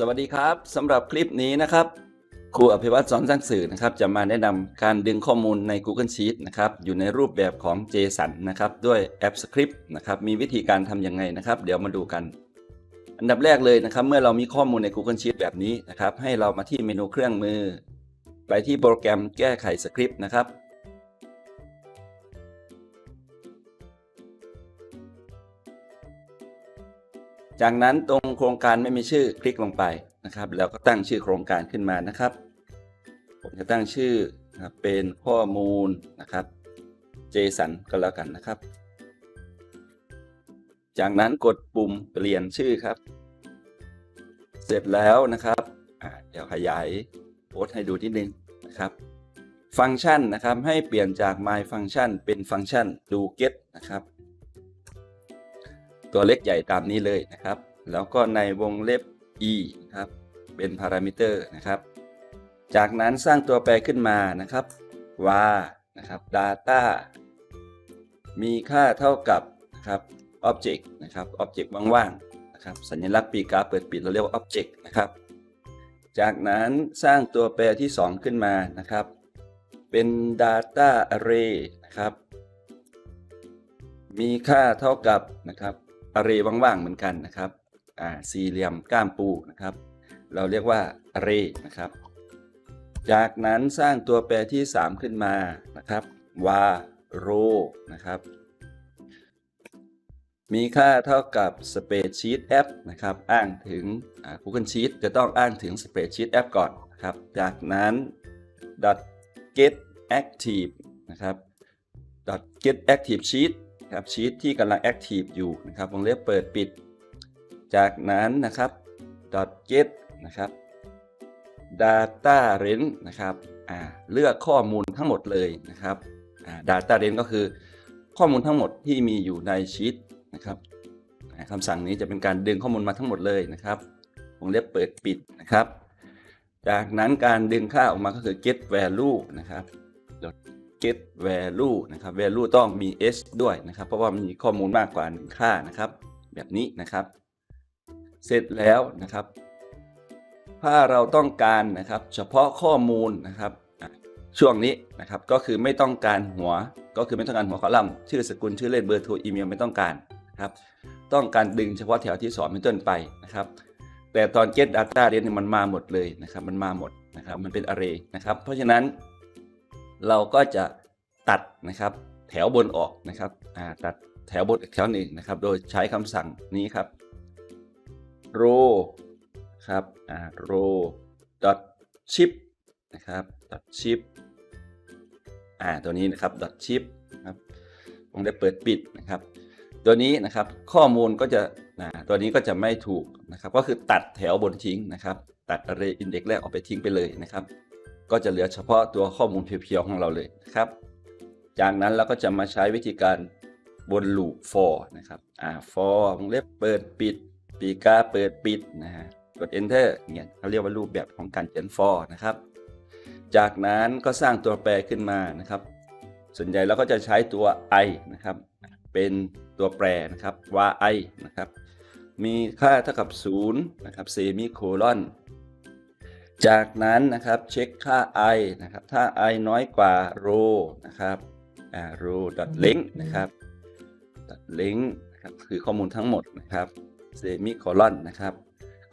สวัสดีครับสำหรับคลิปนี้นะครับครูอภิวัตรสอนสร้างสื่อนะครับ จะมาแนะนำการดึงข้อมูลใน Google Sheet นะครับ อยู่ในรูปแบบของ JSON นะครับ ด้วยแอป Script นะครับ มีวิธีการทำยังไงนะครับ เดี๋ยวมาดูกัน อันดับแรกเลยนะครับ เมื่อเรามีข้อมูลใน Google Sheet แบบนี้นะครับ ให้เรามาที่เมนูเครื่องมือ ไปที่โปรแกรมแก้ไขสคริปต์นะครับ จากนั้นตรงโครงการไม่มีชื่อคลิกลงไปนะครับ แล้วก็ตั้งชื่อโครงการขึ้นมานะครับ ผมจะตั้งชื่อเป็นข้อมูลนะครับ JSON ก็แล้วกันนะครับ จากนั้นกดปุ่มเปลี่ยนชื่อครับ เสร็จแล้วนะครับเดี๋ยวขยายโพสให้ดูนิดนึงนะครับ ฟังก์ชันนะครับให้เปลี่ยนจาก my function เป็นฟังก์ชัน do get นะครับ ตัวเล็กใหญ่ตามนี้เลยนะครับ แล้วก็ในวงเล็บ e ครับเป็นพารามิเตอร์นะครับ จากนั้นสร้างตัวแปรขึ้นมานะครับว่านะครับ data มีค่าเท่ากับนะครับ object นะครับ object ว่างๆนะครับสัญลักษณ์ปีกาเปิดปิดเราเรียกว่า object นะครับ จากนั้นสร้างตัวแปรที่ 2 ขึ้นมานะครับ เป็น data array นะครับ มีค่าเท่ากับนะครับ array ว่างๆเหมือนกันนะครับอ่าสี่เหลี่ยมก้ามปูนะครับ เราเรียกว่า array นะครับ จากนั้นสร้างตัวแปรที่ 3 ขึ้นมานะครับ var row นะครับ มีค่าเท่ากับ spreadsheet app นะครับ อ้างถึง Google Sheet จะต้องอ้างถึง spreadsheet app ก่อนนะครับ จากนั้น dot get active นะครับ dot get active sheet ครับชีตที่กำลัง active อยู่นะครับวงเล็บเปิดปิด จากนั้นนะครับ dot get นะครับ data range นะครับเลือกข้อมูลทั้งหมดเลยนะครับ data range ก็คือข้อมูลทั้งหมดที่มีอยู่ในชีตนะครับคำสั่งนี้จะเป็นการดึงข้อมูลมาทั้งหมดเลยนะครับวงเล็บเปิดปิดนะครับ จากนั้นการดึงค่าออกมาก็คือ get value นะครับ get value นะครับ value ต้องมี s ด้วยนะครับ เพราะว่ามีข้อมูลมากกว่าหนึ่งค่านะครับ แบบนี้นะครับ เสร็จแล้วนะครับ ถ้าเราต้องการนะครับ เฉพาะข้อมูลนะครับช่วงนี้นะครับก็คือไม่ต้องการหัวก็คือไม่ต้องการหัวคอลัมน์ชื่อสกุลชื่อเล่นเบอร์โทรอีเมลไม่ต้องการนะครับ ต้องการดึงเฉพาะแถวที่สอนเป็นต้นไปนะครับ แต่ตอน get data เรียนยมันมาหมดเลยนะครับ มันมาหมดนะครับ มันเป็น array นะครับ เพราะฉะนั้น เราก็จะตัดนะครับแถวบนออกนะครับตัดแถวบนอีกแถวหนึ่งนะครับ โดยใช้คำสั่งนี้ครับ row ครับ row dot ship นะครับ dot ship อ่าตัวนี้นะครับ dot ship นะครับวงเล็บเปิดปิดนะครับ ตัวนี้นะครับข้อมูลก็จะตัวนี้ก็จะไม่ถูกนะครับ ก็คือตัดแถวบนทิ้งนะครับ ตัด array index แรกออกไปทิ้งไปเลยนะครับ ก็จะเหลือเฉพาะตัวข้อมูลเพียวๆของเราเลยนะครับ จากนั้นเราก็จะมาใช้วิธีการบน loop for นะครับอ่า for วงเล็บเปิดปิด ปีกาเปิดปิดนะฮะกด enter เนี่ยเขาเรียกว่ารูปแบบของการเขียน for นะครับ จากนั้นก็สร้างตัวแปรขึ้นมานะครับ ส่วนใหญ่เราก็จะใช้ตัว i นะครับ เป็นตัวแปรนะครับว่า i นะครับ มีค่าเท่ากับ0นะครับเซมิโคลอน จากนั้นนะครับเช็คค่า i นะครับ ถ้า i น้อยกว่า row นะครับอ่า row dot length นะครับ dot length นะครับคือข้อมูลทั้งหมดนะครับ semicolon นะครับ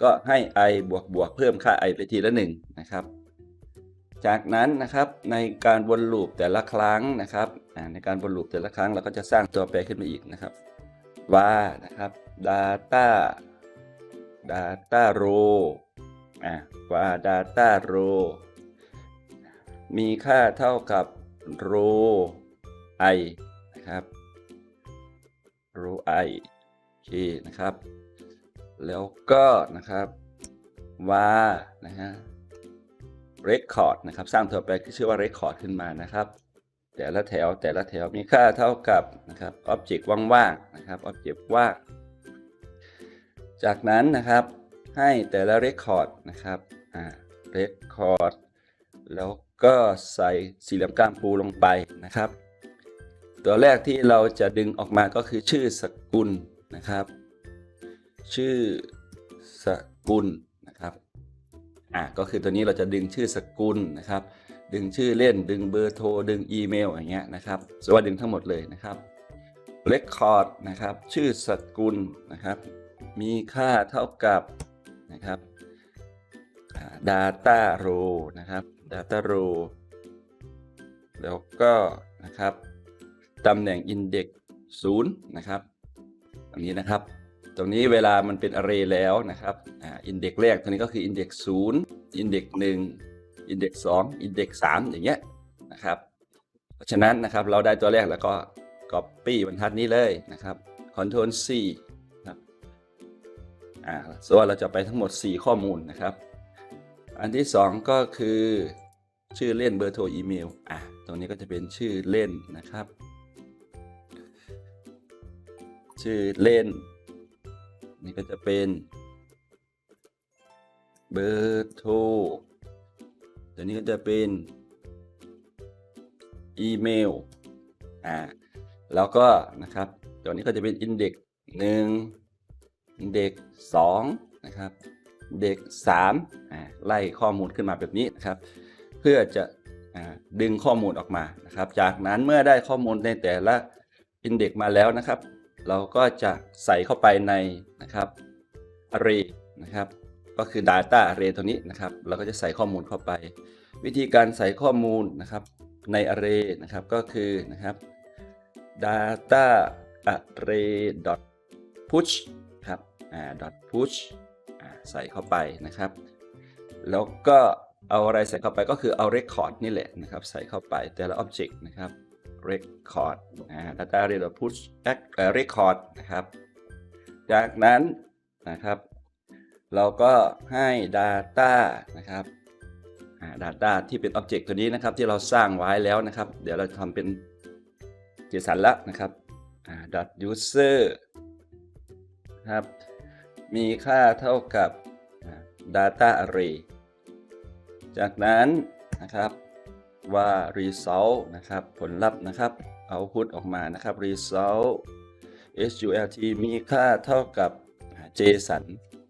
ก็ให้ i บวกบวกเพิ่มค่า i ไปทีละหนึ่งนะครับ จากนั้นนะครับในการวนลูปแต่ละครั้งนะครับในการวนลูปแต่ละครั้งเราก็จะสร้างตัวแปรขึ้นมาอีกนะครับว่านะครับ data data row อ่าว่า data row มีค่าเท่ากับ row i นะครับ row i โอเคนะครับ แล้วก็นะครับว่านะฮะ record นะครับ สร้างตัวแปรที่ชื่อว่า record ขึ้นมานะครับ แต่ละแถวแต่ละแถวมีค่าเท่ากับนะครับ object ว่างๆนะครับ object ว่างจากนั้นนะครับ ให้แต่ละ record นะครับอ่า record แล้วก็ใส่สี่เหลี่ยมก้ามปูลงไปนะครับ ตัวแรกที่เราจะดึงออกมาก็คือชื่อสกุลนะครับ ชื่อสกุลนะครับอะก็คือตัวนี้เราจะดึงชื่อสกุลนะครับ ดึงชื่อเล่นดึงเบอร์โทรดึงอีเมลอย่างเงี้ยนะครับสว่าดึงทั้งหมดเลยนะครับ Record นะครับ ชื่อสกุลนะครับ มีค่าเท่ากับ นะครับ data row นะครับ data row แล้วก็นะครับตำแหน่ง index 0นะครับอันนี้นะครับ ตรงนี้เวลามันเป็น array แล้วนะครับอ่า index แรกตัวนี้ก็คือ index 0 index 1 index 2 index 3 อย่างเงี้ยนะครับ เพราะฉะนั้นนะครับเราได้ตัวแรกแล้วก็ copy บรรทัดนี้เลยนะครับ control C อ่าส่วนเราจะไปทั้งหมด 4 ข้อมูลนะครับ อันที่ 2 ก็คือชื่อเล่นเบอร์โทรอีเมลอะตรงนี้ก็จะเป็นชื่อเล่นนะครับ ชื่อเล่น นี่ก็จะเป็นเบอร์โทรตัวนี้ก็จะเป็นอีเมลอ่าแล้วก็นะครับตัวนี้ก็จะเป็นอินเด็กหนึ่ง เด็กสองนะครับเด็กสามไล่ข้อมูลขึ้นมาแบบนี้นะครับ เพื่อจะดึงข้อมูลออกมานะครับ จากนั้นเมื่อได้ข้อมูลในแต่ละอินเด็กมาแล้วนะครับ เราก็จะใส่เข้าไปในนะครับ array นะครับ ก็คือ data array ตัวนี้นะครับ เราก็จะใส่ข้อมูลเข้าไป วิธีการใส่ข้อมูลนะครับใน array นะครับก็คือนะครับ data array dot push ครับอ่า dot push ใส่เข้าไปนะครับ แล้วก็เอาอะไรใส่เข้าไปก็คือเอา record นี่แหละนะครับ ใส่เข้าไปแต่ละ object นะครับ record data array dot push record นะครับ จากนั้นนะครับ เราก็ให้ data นะครับ data ที่เป็น object ตัวนี้นะครับที่เราสร้างไว้แล้วนะครับ เดี๋ยวเราทำเป็น JSON ละนะครับ dot user ครับ มีค่าเท่ากับ data array จากนั้นนะครับว่า result นะครับผลลัพธ์นะครับ output ออกมานะครับ result sult มีค่าเท่ากับ json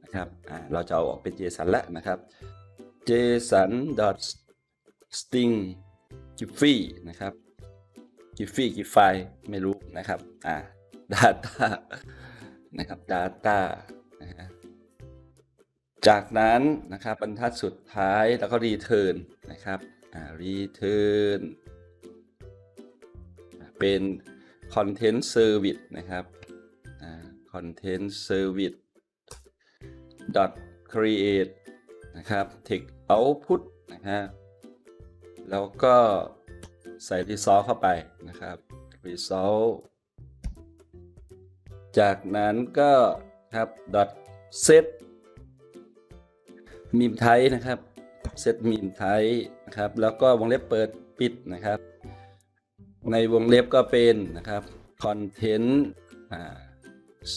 นะครับเราจะเอาออกเป็น json แล้วนะครับ json dot string jiffy นะครับ jiffy กี่ไฟล์ไม่รู้นะครับอ่า data นะครับ data จากนั้นนะครับบรรทัดสุดท้ายแล้วก็ return นนะครับอ่า return อ่าเป็น content service นะครับอ่า content service dot create นะครับ text output นะครับแล้วก็ใส่ result เข้าไปนะครับ result จากนั้นก็ครับ dot set มีมไทยนะครับ set มีมไทยนะครับ แล้วก็วงเล็บเปิดปิดนะครับ ในวงเล็บก็เป็นนะครับ content อ่า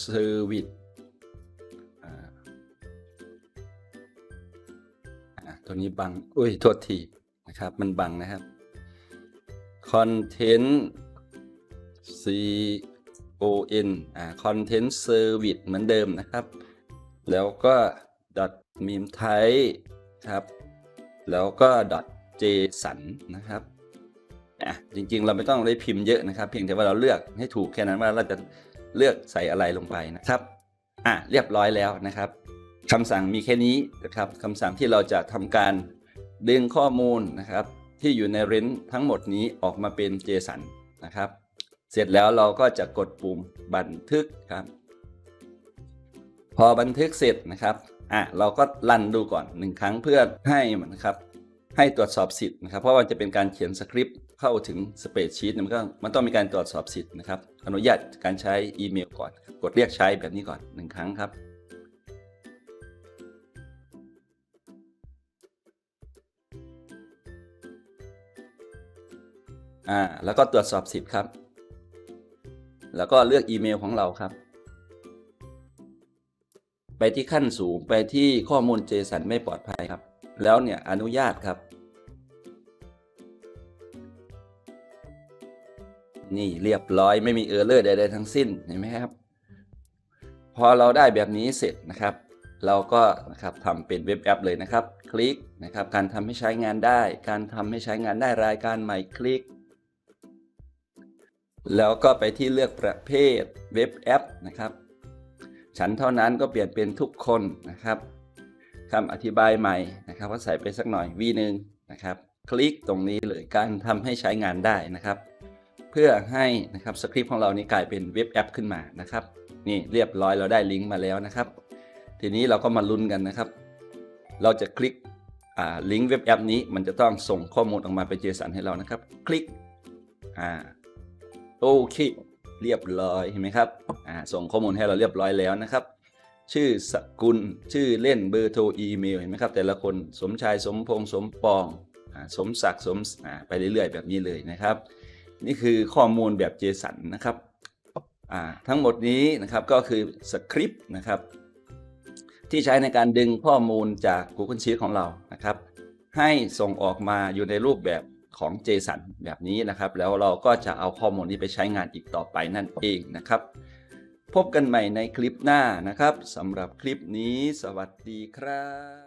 service อ่าอ่าตัวนี้บัง อุ้ย โทษทีนะครับ มันบังนะครับ content c o n อ่า content service เหมือนเดิมนะครับ แล้วก็ dot meme type ครับ แล้วก็ json นะครับอะจริงๆ เราไม่ต้องได้พิมพ์เยอะนะครับ เพียงแต่ว่าเราเลือกให้ถูกแค่นั้นว่าเราจะเลือกใส่อะไรลงไปนะครับอะเรียบร้อยแล้วนะครับคำสั่งมีแค่นี้นะครับคำสั่งที่เราจะทำการดึงข้อมูลนะครับ ที่อยู่ในเรนทั้งหมดนี้ออกมาเป็น JSON นะครับ เสร็จแล้วเราก็จะกดปุ่มบันทึกครับ พอบันทึกเสร็จนะครับ อะเราก็รันดูก่อนหนึ่งครั้งเพื่อให้มันนะครับให้ตรวจสอบสิทธิ์นะครับ เพราะว่าจะเป็นการเขียนสคริปต์เข้าถึงสเปซชีตมันก็มันต้องมีการตรวจสอบสิทธิ์นะครับอนุญาตการใช้อีเมลก่อน กดเรียกใช้แบบนี้ก่อนหนึ่งครั้งครับอ่าแล้วก็ตรวจสอบสิทธิ์ครับ แล้วก็เลือกอีเมลของเราครับ ไปที่ขั้นสูงไปที่ข้อมูล JSON ไม่ปลอดภัยครับ แล้วเนี่ยอนุญาตครับ นี่เรียบร้อยไม่มีเออร์เลอร์ใดๆทั้งสิ้นเห็นไหมครับ พอเราได้แบบนี้เสร็จนะครับ เราก็นะครับทำเป็นเว็บแอปเลยนะครับ คลิกนะครับ การทำให้ใช้งานได้ การทำให้ใช้งานได้รายการใหม่คลิกแล้วก็ไปที่เลือกประเภทเว็บแอปนะครับ ฉันเท่านั้นก็เปลี่ยนเป็นทุกคนนะครับคำอธิบายใหม่นะครับก็ใส่ไปสักหน่อย v1 นะครับ คลิกตรงนี้เลยการทำให้ใช้งานได้นะครับ เพื่อให้นะครับสคริปต์ของเรานี้กลายเป็นเว็บแอปขึ้นมานะครับ นี่เรียบร้อยเราได้ลิงก์มาแล้วนะครับ ทีนี้เราก็มาลุ้นกันนะครับ เราจะคลิกอ่าลิงก์เว็บแอปนี้มันจะต้องส่งข้อมูลออกมาเป็น JSON ให้เรานะครับ คลิกอ่าโอเค เรียบร้อยเห็นไหมครับอ่าส่งข้อมูลให้เราเรียบร้อยแล้วนะครับ ชื่อสกุลชื่อเล่นเบอร์โทรอีเมลเห็นไหมครับ แต่ละคนสมชายสมพงษ์สมปองอาสมศักดิ์สมอ่าไปเรื่อยๆ แบบนี้เลยนะครับ นี่คือข้อมูลแบบ JSON นะครับอ่าทั้งหมดนี้นะครับก็คือสคริปต์นะครับที่ใช้ในการดึงข้อมูลจาก Google Sheet ของเรานะครับ ให้ส่งออกมาอยู่ในรูปแบบ ของ JSON แบบนี้นะครับ แล้วเราก็จะเอาข้อมูลนี้ไปใช้งานอีกต่อไปนั่นเองนะครับ พบกันใหม่ในคลิปหน้านะครับสำหรับคลิปนี้ สวัสดีครับ